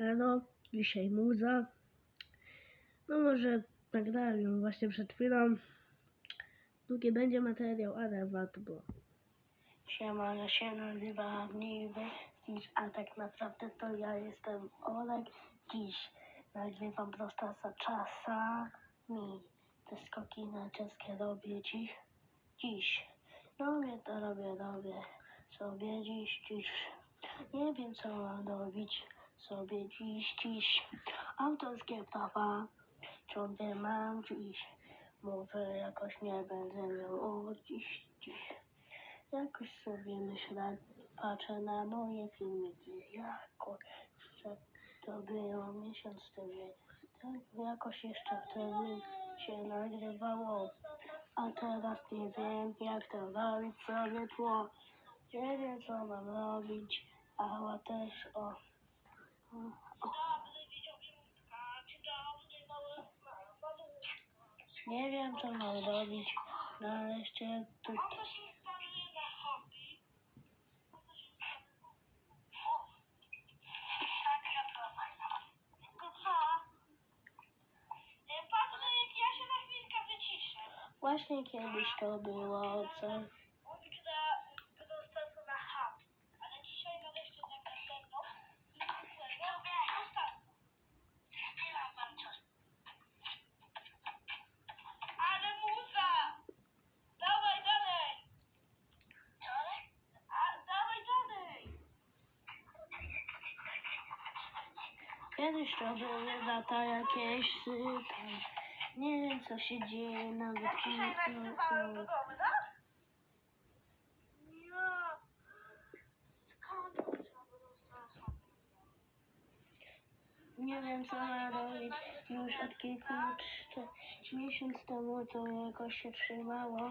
Elo, dzisiaj muza. No może nagrałem ją właśnie przed chwilą. Długi będzie materiał, ale warto było. Siema, ja się nazywam Niby a tak naprawdę to ja jestem Olek. Dziś nagrywam prostasa czasami. Te skoki narciarskie robię dziś. Dziś. No mnie to robię, robię sobie dziś, dziś. Nie wiem co mam robić sobie dziś, dziś. Autorskie prawa ciągle mam dziś. Może jakoś nie będę miał o dziś, dziś. Jakoś sobie myślę, patrzę na moje filmiki, jakoś to było miesiąc temu. Tak jakoś jeszcze wtedy się nagrywało. A teraz nie wiem jak to robić sobie tło. Nie wiem co mam robić, ale też o. Nie wiem, co mam zrobić, no ale jeszcze tutaj. Właśnie kiedyś to było, co? Kiedyś to były lata jakieś tam. Nie wiem co się dzieje nawet. Dzisiaj nie- nagrywałem do domu, tak? Ja. Nie wiem co mam robić. Już od kilku czy miesiąc temu to jakoś się trzymało.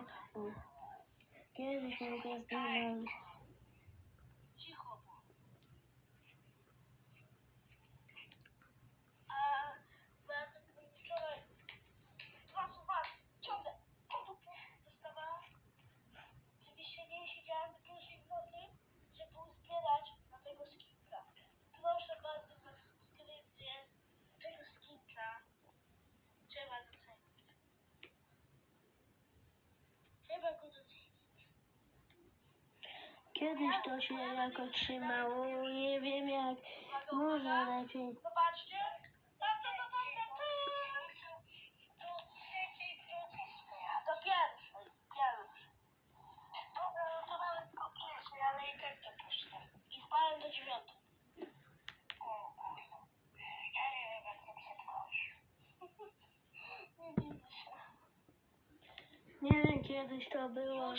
Kiedyś mogę zdjąć. Kiedyś to się jakoś trzymało, nie wiem jak, może lepiej. Zobaczcie. To pierwszy, to nawet tylko ale i tak to puszczę. I spałem do dziewiątej. Nie wiem, kiedyś to było.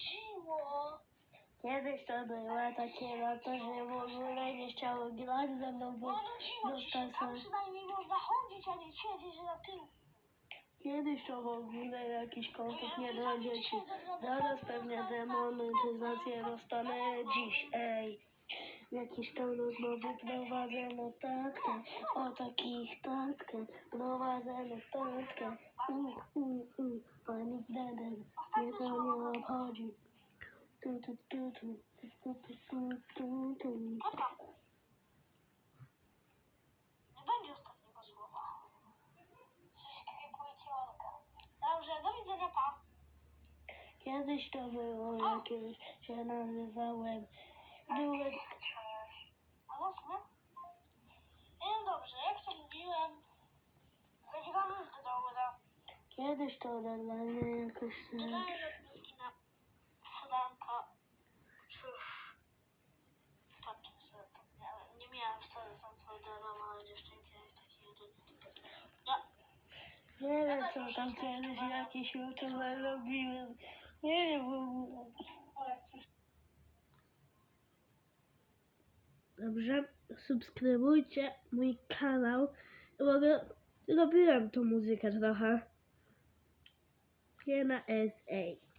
Nudziło. Kiedyś to było takie lata, że w ogóle nie chciało grać ze mną, bo No nudziło ci się, dostał a przynajmniej można chodzić, a nie siedzieć na. Kiedyś to w ogóle jakiś kontent nie dla dzieci. Zaraz pewnie demonetyzację dostanę dziś, ej. Jakiś tam rozmowy prowadzę notatkę, o takich tatkę, prowadzę notatkę. U, u, u, pani Deden, mnie to nie obchodzi. Tu, tu, tu, tu, tu, tu, tu, tu, tu. Tata. Nie będzie ostatniego słowa. Dziękuję ci, Olka. Dobrze, do widzenia, pa. Kiedyś to było jakieś, się nazywałem. Byłem Ale w sumie? Nie, dobrze, jak to mówiłem, nagrywamy do dobra. Kiedyś to normalnie jakoś Dodałem tak. Franka. Cóż. Sobie, to miałem, nie miałem wcale tam foldera, małe dziewczynki, jak taki jeden. Ja, Nie wiem co tam kiedyś jakieś youtuber robiłem. Nie wiem w ogóle. Dobrze, subskrybujcie mój kanał. W ogóle robiłem tą muzykę trochę. Siema SA.